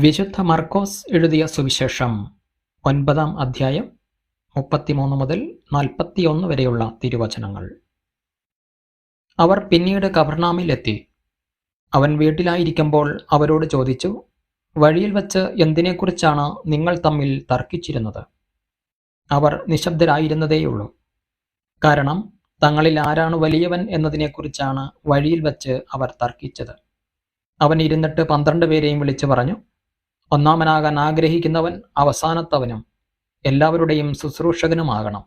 വിശുദ്ധ മർക്കോസ് എഴുതിയ സുവിശേഷം ഒൻപതാം അധ്യായം മുപ്പത്തിമൂന്ന് മുതൽ നാൽപ്പത്തിയൊന്ന് വരെയുള്ള തിരുവചനങ്ങൾ. അവർ പിന്നീട് കവർണാമിലെത്തി അവൻ വീട്ടിലായിരിക്കുമ്പോൾ അവരോട് ചോദിച്ചു വഴിയിൽ വച്ച് എന്തിനെക്കുറിച്ചാണ് നിങ്ങൾ തമ്മിൽ തർക്കിച്ചിരുന്നത്? അവർ നിശബ്ദരായിരുന്നതേയുള്ളൂ. കാരണം തങ്ങളിൽ ആരാണ് വലിയവൻ എന്നതിനെക്കുറിച്ചാണ് വഴിയിൽ വച്ച് അവർ തർക്കിച്ചത്. അവൻ ഇരുന്നിട്ട് പന്ത്രണ്ട് പേരെയും വിളിച്ചു പറഞ്ഞു ഒന്നാമനാകാൻ ആഗ്രഹിക്കുന്നവൻ അവസാനത്തവനും. എല്ലാവരുടെയും ശുശ്രൂഷകനുമാകണം.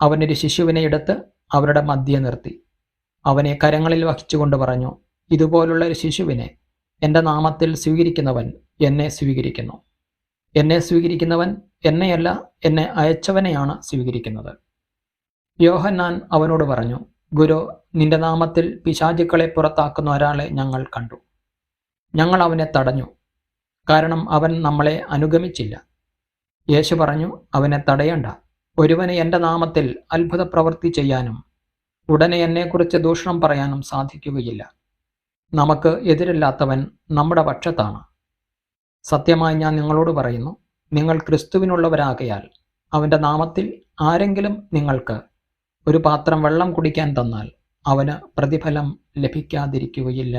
അവനൊരു ശിശുവിനെ എടുത്ത് അവരുടെ മദ്യ നിർത്തി. അവനെ കരങ്ങളിൽ വഹിച്ചുകൊണ്ട് പറഞ്ഞു ഇതുപോലുള്ള ഒരു ശിശുവിനെ എന്റെ നാമത്തിൽ സ്വീകരിക്കുന്നവൻ എന്നെ സ്വീകരിക്കുന്നു. എന്നെ സ്വീകരിക്കുന്നവൻ എന്നെയല്ല എന്നെ അയച്ചവനെയാണ് സ്വീകരിക്കുന്നത്. യോഹന്നാൻ അവനോട് പറഞ്ഞു ഗുരു നിന്റെ നാമത്തിൽ പിശാചുക്കളെ പുറത്താക്കുന്ന ഒരാളെ ഞങ്ങൾ കണ്ടു. ഞങ്ങൾ അവനെ തടഞ്ഞു. കാരണം അവൻ നമ്മളെ അനുഗമിച്ചില്ല. യേശു പറഞ്ഞു അവനെ തടയണ്ട. ഒരുവന് എന്റെ നാമത്തിൽ അത്ഭുത പ്രവൃത്തി ചെയ്യാനും ഉടനെ എന്നെക്കുറിച്ച് ദൂഷണം പറയാനും സാധിക്കുകയില്ല. നമുക്ക് എതിരല്ലാത്തവൻ നമ്മുടെ പക്ഷത്താണ്. സത്യമായി ഞാൻ നിങ്ങളോട് പറയുന്നു നിങ്ങൾ ക്രിസ്തുവിനുള്ളവരാകയാൽ അവന്റെ നാമത്തിൽ ആരെങ്കിലും നിങ്ങൾക്ക് ഒരു പാത്രം വെള്ളം കുടിക്കാൻ തന്നാൽ അവന് പ്രതിഫലം ലഭിക്കാതിരിക്കുകയില്ല.